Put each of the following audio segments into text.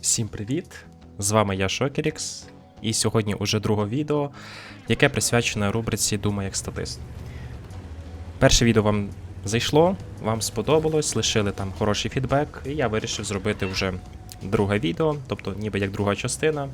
Всім привіт! З вами я Шокерікс, і сьогодні уже друге відео, яке присвячене рубриці Думай як статист. Перше відео вам зайшло, вам сподобалось, лишили там хороший фідбек, і я вирішив зробити вже друге відео, тобто ніби як друга частина.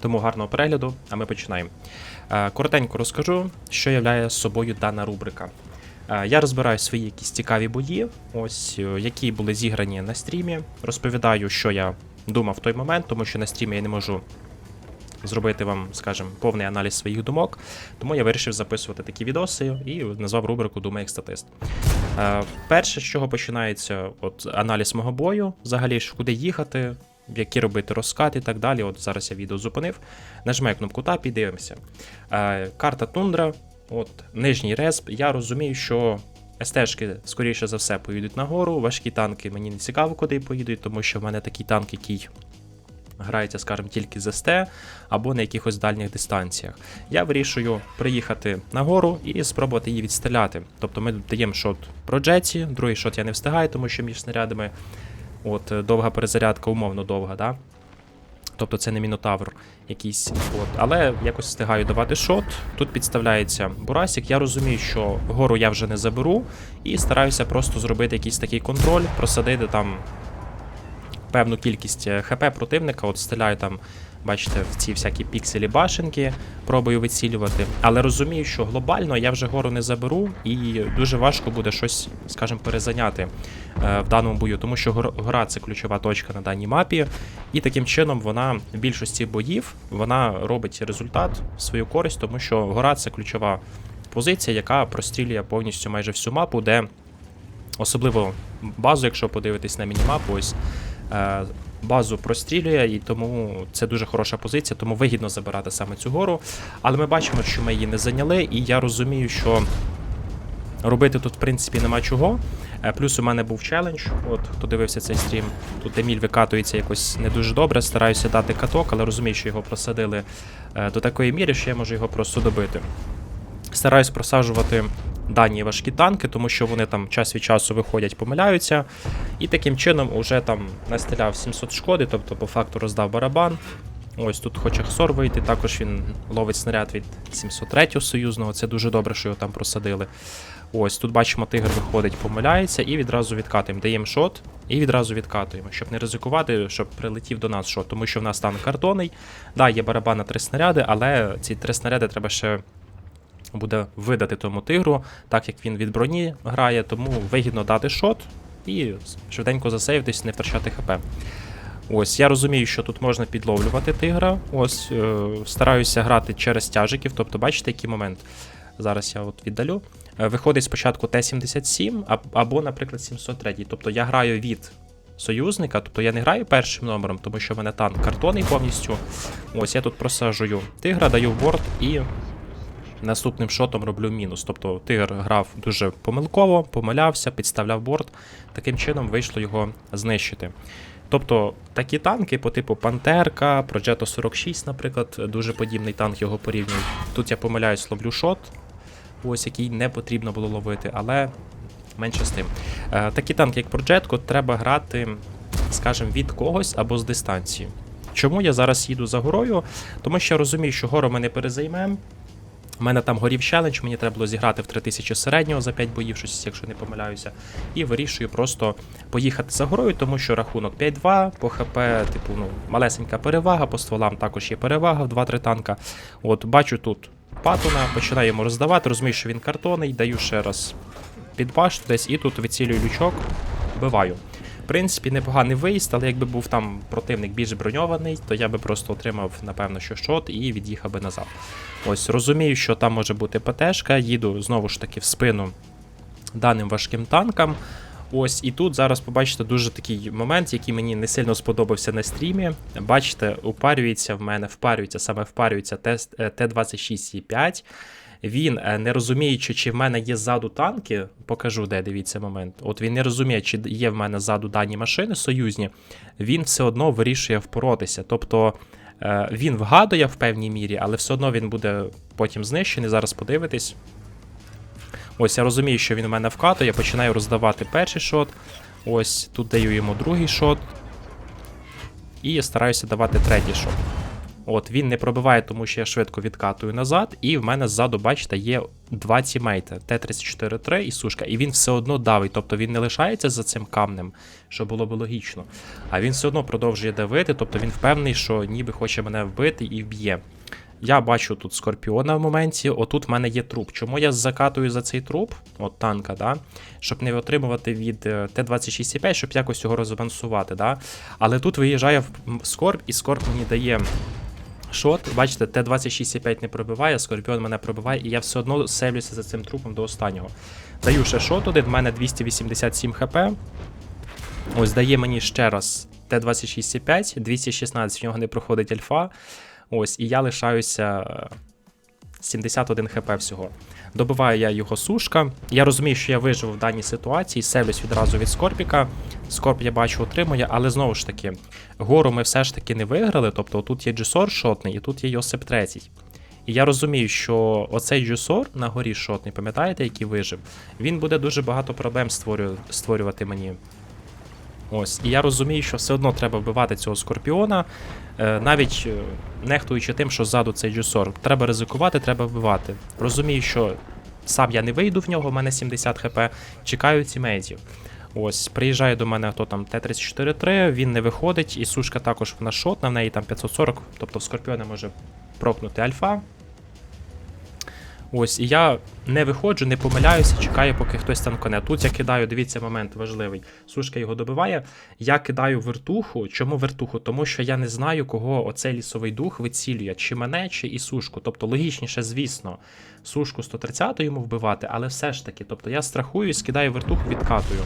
Тому гарного перегляду, а ми починаємо. Е, Коротенько розкажу, що являє собою дана рубрика. Е, Я розбираю свої якісь цікаві бої, ось е, які були зіграні на стрімі. Розповідаю, що я думав в той момент, тому що на стрімі я не можу зробити вам, скажімо, повний аналіз своїх думок. Тому я вирішив записувати такі відоси і назвав рубрику Думай як статист. Е, Перше, з чого починається от аналіз мого бою, взагалі ж куди їхати, які робити розкат і так далі. От зараз я відео зупинив. Нажимаю кнопку Tab і дивимося. Е, Карта Тундра, от нижній респ. Я розумію, що СТшки, скоріше за все, поїдуть нагору. Важкі танки мені не цікаво, куди поїдуть, тому що в мене такий танк, який грається, скажімо, тільки з СТ або на якихось дальніх дистанціях. Я вирішую приїхати нагору і спробувати її відстріляти. Тобто ми даємо шот про джеті, другий шот я не встигаю, тому що між снарядами от, довга перезарядка, умовно довга, да? Тобто це не мінотавр якийсь. От. Але якось встигаю давати шот. Тут підставляється бурасик. Я розумію, що гору я вже не заберу, і стараюся просто зробити якийсь такий контроль, просадити там певну кількість е, ХП противника. От стріляю там, бачите, в ці всякі пікселі башенки, пробую вицілювати. Але розумію, що глобально я вже гору не заберу, і дуже важко буде щось, скажімо, перезайняти е, в даному бою, тому що гора це ключова точка на даній мапі, і таким чином вона в більшості боїв вона робить результат в свою користь, тому що гора це ключова позиція, яка прострілює повністю майже всю мапу, де особливо базу, якщо подивитись на мінімапу, ось е, базу прострілює, і тому це дуже хороша позиція, тому вигідно забирати саме цю гору. Але ми бачимо, що ми її не зайняли, і я розумію, що робити тут, в принципі, нема чого. Е, Плюс у мене був челендж. От хто дивився цей стрім, тут Еміль викатується якось не дуже добре. Стараюся дати каток, але розумію, що його просадили е, до такої міри, що я можу його просто добити. Стараюсь просаджувати дані важкі танки, тому що вони там час від часу виходять, помиляються. І таким чином уже там настріляв 700 шкоди, тобто по факту роздав барабан. Ось тут хоче Хсор вийти, також він ловить снаряд від 703 союзного. Це дуже добре, що його там просадили. Ось тут бачимо, тигр виходить, помиляється, і відразу відкатуємо. Даємо шот і відразу відкатуємо, щоб не ризикувати, щоб прилетів до нас шот, тому що в нас танк картонний. Да, є барабан на три снаряди, але ці три снаряди треба ще буде видати тому тигру, так як він від броні грає, тому вигідно дати шот і швиденько засейвитись, не втрачати ХП. Ось, я розумію, що тут можна підловлювати тигра. Ось, е, стараюся грати через тяжиків. Тобто, бачите, який момент. Зараз я от віддалю. Е, Виходить спочатку Т-77 або, наприклад, 703. Тобто я граю від союзника, тобто я не граю першим номером, тому що в мене танк картонний повністю. Ось я тут просаджую тигра, даю борт і наступним шотом роблю мінус. Тобто тигр грав дуже помилково, помилявся, підставляв борт. Таким чином вийшло його знищити. Тобто такі танки по типу Пантерка, Progetto 46, наприклад, дуже подібний танк його порівнюють. Тут я помиляюсь, ловлю шот, ось який не потрібно було ловити, але менше з тим. Е, такі танки, як Progetto, треба грати, скажімо, від когось або з дистанції. Чому я зараз їду за горою? Тому що я розумію, що гору ми не перезаймемо. У мене там горів челендж, мені треба було зіграти в 3000 середнього за 5 боїв, щось, якщо не помиляюся. І вирішую просто поїхати за горою, тому що рахунок 5-2, по ХП, типу, ну, малесенька перевага, по стволам також є перевага в 2-3 танка. От, бачу тут патона, починаю йому роздавати, розумію, що він картонний, даю ще раз під башту десь і тут вицілюю лючок, вбиваю. В принципі, непоганий виїзд, але якби був там противник більш броньований, то я би просто отримав, напевно, що шот і від'їхав би назад. Ось розумію, що там може бути ПТшка, їду знову ж таки в спину даним важким танкам. Ось і тут зараз побачите дуже такий момент, який мені не сильно сподобався на стрімі. Бачите, упарюється в мене, впарюється, саме впарюється тест- е, Т-26Е5. Він, е, не розуміючи, чи в мене є ззаду танки, покажу, де дивіться момент. От він не розуміє, чи є в мене ззаду дані машини союзні, він все одно вирішує впоротися. Тобто е, він вгадує в певній мірі, але все одно він буде потім знищений. Зараз подивитись. Ось я розумію, що він у мене вкатує, я починаю роздавати перший шот. Ось тут даю йому другий шот. і я стараюся давати третій шот. От він не пробиває, тому що я швидко відкатую назад, і в мене ззаду, бачите, є два тімейти Т-34-3 і сушка, і він все одно давить, тобто він не лишається за цим камнем, що було б логічно. А він все одно продовжує давити, тобто він впевнений, що ніби хоче мене вбити і вб'є. Я бачу тут скорпіона в моменті. Отут в мене є труп. Чому я закатую за цей труп, от танка, да? щоб не отримувати від е, Т-26,5, щоб якось його розбалансувати. Да? Але тут виїжджає м, і скорп мені дає шот. Бачите, Т-26,5 не пробиває, скорпіон мене пробиває, і я все одно селюся за цим трупом до останнього. Даю ще шот один, в мене 287 хп. Ось дає мені ще раз Т-26,5, 216, в нього не проходить альфа. Ось, і я лишаюся е, 71 хп всього. Добиваю я його сушка. Я розумію, що я вижив в даній ситуації, селюсь відразу від Скорпіка. Скорп, я бачу, отримує, але знову ж таки, гору ми все ж таки не виграли. Тобто тут є Джусор шотний і тут є Йосип третій. І я розумію, що оцей Джусор на горі шотний, пам'ятаєте, який вижив, він буде дуже багато проблем створю- створювати мені. Ось, і я розумію, що все одно треба вбивати цього скорпіона, е, навіть е, нехтуючи тим, що ззаду цей джусор. Треба ризикувати, треба вбивати. Розумію, що сам я не вийду в нього, в мене 70 хп, чекаю тімейтів. Ось, приїжджає до мене хто там Т-34-3, він не виходить, і сушка також вона шотна, в неї там 540, тобто в скорпіона може прокнути альфа. Ось, і я не виходжу, не помиляюся, чекаю, поки хтось танконе. Тут я кидаю, дивіться, момент важливий. Сушка його добиває. Я кидаю вертуху. Чому вертуху? Тому що я не знаю, кого оцей лісовий дух вицілює, чи мене, чи і сушку. Тобто, логічніше, звісно, сушку 130 йому вбивати, але все ж таки, тобто я страхуюсь, кидаю вертуху, відкатую.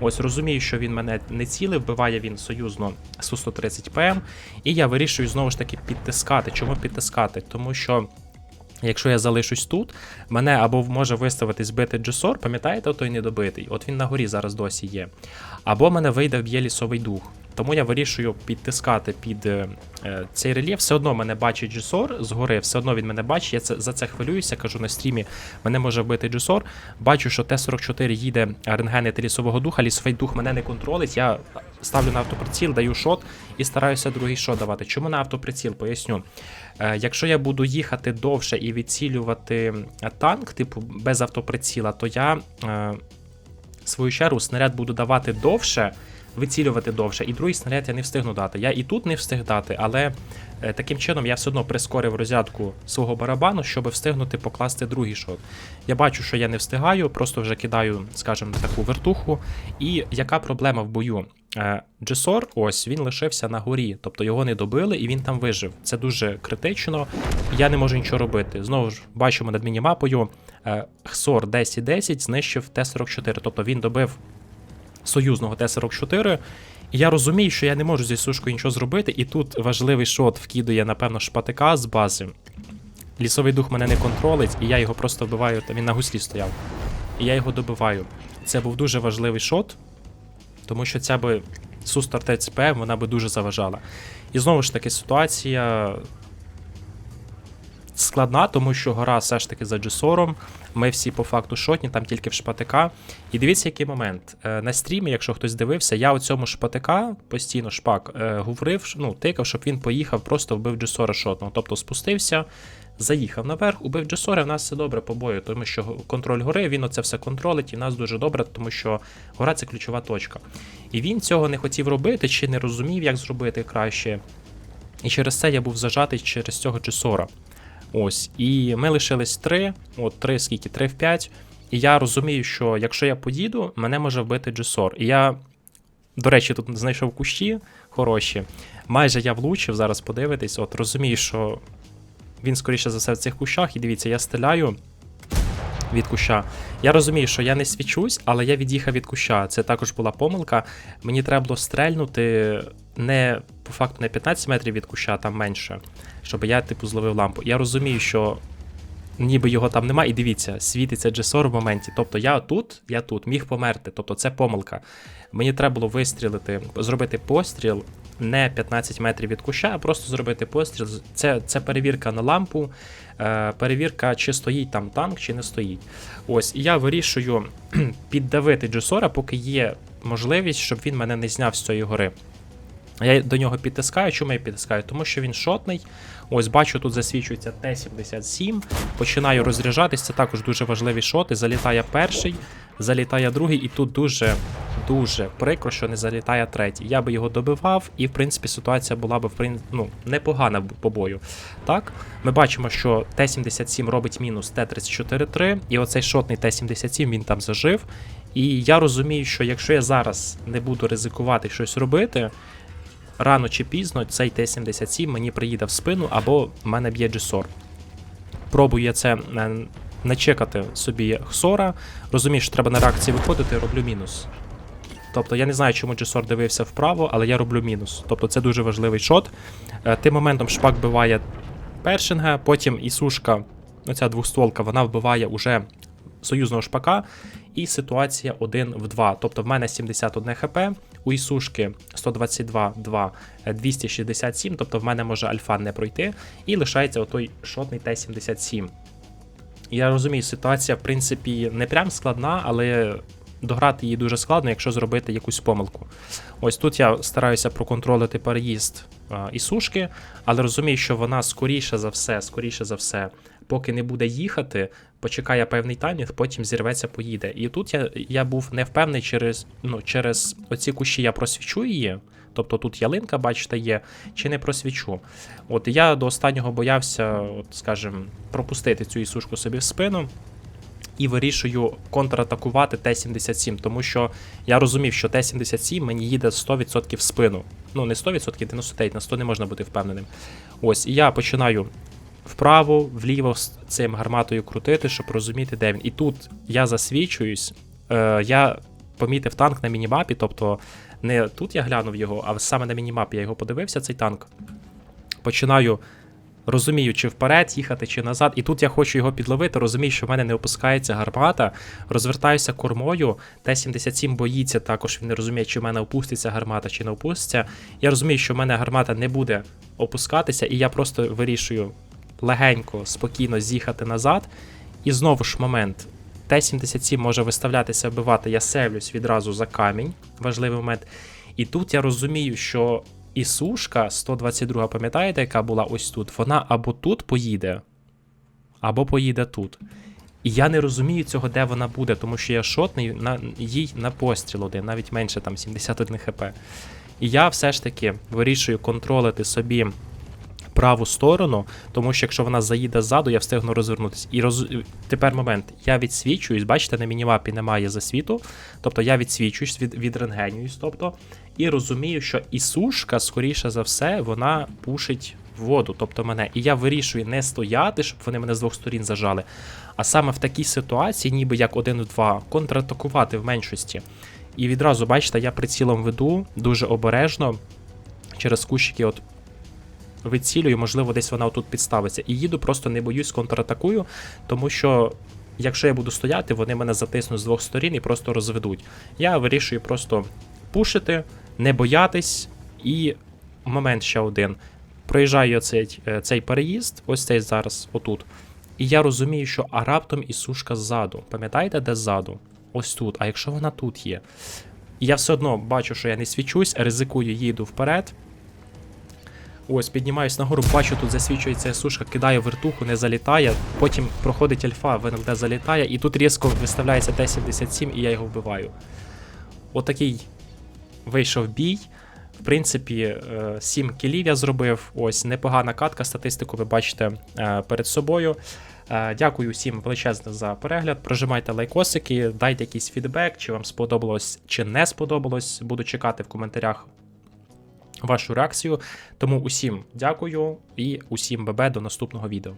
Ось розумію, що він мене не цілив, вбиває він союзно Су-130 ПМ, і я вирішую знову ж таки підтискати. Чому підтискати? Тому що. Якщо я залишусь тут, мене або може виставити збитий Джесор, пам'ятаєте, той недобитий? От він на горі зараз досі є. Або мене вийде вб'є лісовий дух. Тому я вирішую підтискати під е, е, цей рельєф. Все одно мене бачить Джесор згори, все одно він мене бачить. Я це, за це хвилююся, кажу на стрімі, мене може вбити Джесор. Бачу, що Т-44 їде рентгенити лісового духа, лісовий дух мене не контролить. Я ставлю на автоприціл, даю шот і стараюся другий шот давати. Чому на автоприціл? Поясню. Е, Якщо я буду їхати довше і відцілювати е, танк, типу без автоприціла, то я е, свою чергу снаряд буду давати довше, вицілювати довше, і другий снаряд я не встигну дати. Я і тут не встиг дати, але таким чином я все одно прискорив розрядку свого барабану, щоб встигнути покласти другий шот. Я бачу, що я не встигаю, просто вже кидаю, скажімо, таку вертуху. І яка проблема в бою? Джесор, ось він лишився на горі, тобто його не добили і він там вижив. Це дуже критично. Я не можу нічого робити. Знову ж бачимо над мінімапою. Хсор 10-10 знищив Т-44, тобто він добив союзного Т-44. І я розумію, що я не можу зі сушкою нічого зробити, і тут важливий шот вкидує, напевно, шпатика з бази. Лісовий дух мене не контролить, і я його просто вбиваю. Він на гуслі стояв. І я його добиваю. Це був дуже важливий шот, тому що ця би Су-130 ПМ, вона би дуже заважала. І знову ж таки, ситуація складна, тому що гора все ж таки за Джесором. Ми всі по факту шотні, там тільки в шпатика. І дивіться, який момент. Е, На стрімі, якщо хтось дивився, я у цьому шпатика постійно шпак е, говорив, ну, тикав, щоб він поїхав, просто вбив Джесора шотного. Тобто спустився, заїхав наверх, убив Джесора, в нас все добре по бою, тому що контроль гори, він оце все контролить, і нас дуже добре, тому що гора це ключова точка. І він цього не хотів робити, чи не розумів, як зробити краще. І через це я був зажатий через цього Джесора. Ось, і ми лишились три, от три, скільки, три в п'ять. І я розумію, що якщо я поїду, мене може вбити Джесор. І я, до речі, тут знайшов кущі хороші. Майже я влучив, зараз подивитись. От розумію, що він, скоріше за все, в цих кущах. І дивіться, я стріляю від куща. Я розумію, що я не свічусь, але я від'їхав від куща. Це також була помилка. Мені треба було стрельнути не по факту не 15 метрів від куща, там менше, щоб я, типу, зловив лампу. Я розумію, що ніби його там немає, і дивіться, світиться Джесор в моменті. Тобто я тут, я тут міг померти. Тобто це помилка. Мені треба було вистрілити, зробити постріл не 15 метрів від куща, а просто зробити постріл. Це, це перевірка на лампу, е, перевірка, чи стоїть там танк, чи не стоїть. Ось, і я вирішую піддавити Джесора, поки є можливість, щоб він мене не зняв з цієї гори. Я до нього підтискаю. Чому я підтискаю? Тому що він шотний. Ось бачу, тут засвічується Т-77. Починаю розряджатись. Це також дуже важливі шоти. Залітає перший, залітає другий, і тут дуже дуже прикро, що не залітає третій. Я би його добивав, і в принципі ситуація була б ну, непогана по бою. Так, ми бачимо, що Т-77 робить мінус Т-34-3, і оцей шотний Т-77 він там зажив. І я розумію, що якщо я зараз не буду ризикувати щось робити, рано чи пізно цей Т-77 мені приїде в спину або в мене б'є Джесор. Пробую я це е, начекати собі Хсора. Розумію, що треба на реакції виходити, роблю мінус. Тобто я не знаю, чому Джесор дивився вправо, але я роблю мінус. Тобто це дуже важливий шот. Е, Тим моментом шпак биває першинга, потім Ісушка, оця двохстволка, вона вбиває уже союзного шпака, і ситуація 1 в 2. Тобто в мене 71 хп, у Ісушки 122, 2, е, 267, тобто в мене може альфа не пройти, і лишається отой шотний Т-77. Я розумію, ситуація, в принципі, не прям складна, але дограти її дуже складно, якщо зробити якусь помилку. Ось тут я стараюся проконтролити переїзд а, Ісушки, але розумію, що вона скоріше за все, скоріше за все, поки не буде їхати, почекає певний таймінг, потім зірветься, поїде. І тут я, я був не впевнений через, ну, через оці кущі я просвічу її. Тобто тут ялинка, бачите, є, чи не просвічу. От я до останнього боявся, от, скажімо, пропустити цю ісушку собі в спину. І вирішую контратакувати Т-77, тому що я розумів, що Т-77 мені їде 100% в спину. Ну, не 100%, 99, на 100 не можна бути впевненим. Ось, і я починаю вправо, вліво з цим гарматою крутити, щоб розуміти, де він. І тут я засвічуюсь, е, я помітив танк на мінімапі, тобто не тут я глянув його, а саме на мінімапі я його подивився, цей танк. Починаю розумію, чи вперед їхати, чи назад. І тут я хочу його підловити, розумію, що в мене не опускається гармата, розвертаюся кормою. Т-77 боїться також, він не розуміє, чи в мене опуститься гармата, чи не опуститься. Я розумію, що в мене гармата не буде опускатися, і я просто вирішую легенько, спокійно з'їхати назад. І знову ж момент. Т-77 може виставлятися вбивати, я севлюсь відразу за камінь, важливий момент. І тут я розумію, що Ісушка 122, пам'ятаєте, яка була ось тут? Вона або тут поїде, або поїде тут. І я не розумію цього, де вона буде, тому що я шотний на їй на постріл один, навіть менше там 71 хп. І я все ж таки вирішую контролити собі праву сторону, тому що якщо вона заїде ззаду, я встигну розвернутися. І роз... тепер момент. Я відсвічуюсь, бачите, на мінімапі немає засвіту. Тобто я відсвічуюсь, від, відрентгенююсь, тобто, і розумію, що Ісушка, скоріше за все, вона пушить воду, тобто мене. І я вирішую не стояти, щоб вони мене з двох сторін зажали. А саме в такій ситуації, ніби як один в два, контратакувати в меншості. І відразу, бачите, я прицілом веду дуже обережно через кущики, от вицілюю, можливо, десь вона отут підставиться. І їду, просто не боюсь, контратакую, тому що. Якщо я буду стояти, вони мене затиснуть з двох сторін і просто розведуть. Я вирішую просто пушити, не боятись, і момент ще один. Проїжджаю цей, е, цей переїзд, ось цей зараз, отут. І я розумію, що а раптом і сушка ззаду. Пам'ятаєте, де ззаду? Ось тут. А якщо вона тут є? І я все одно бачу, що я не свічусь, ризикую, їду вперед. Ось, піднімаюсь нагору, бачу, тут засвічується сушка, кидаю вертуху, не залітає. Потім проходить альфа, ВНЛД залітає, і тут різко виставляється Т-77, і я його вбиваю. Отакий вийшов бій. В принципі, 7 кілів я зробив. Ось непогана катка, статистику ви бачите е, перед собою. Е, Дякую всім величезно за перегляд. Прожимайте лайкосики, дайте якийсь фідбек, чи вам сподобалось, чи не сподобалось. Буду чекати в коментарях вашу реакцію. Тому усім дякую і усім ББ до наступного відео.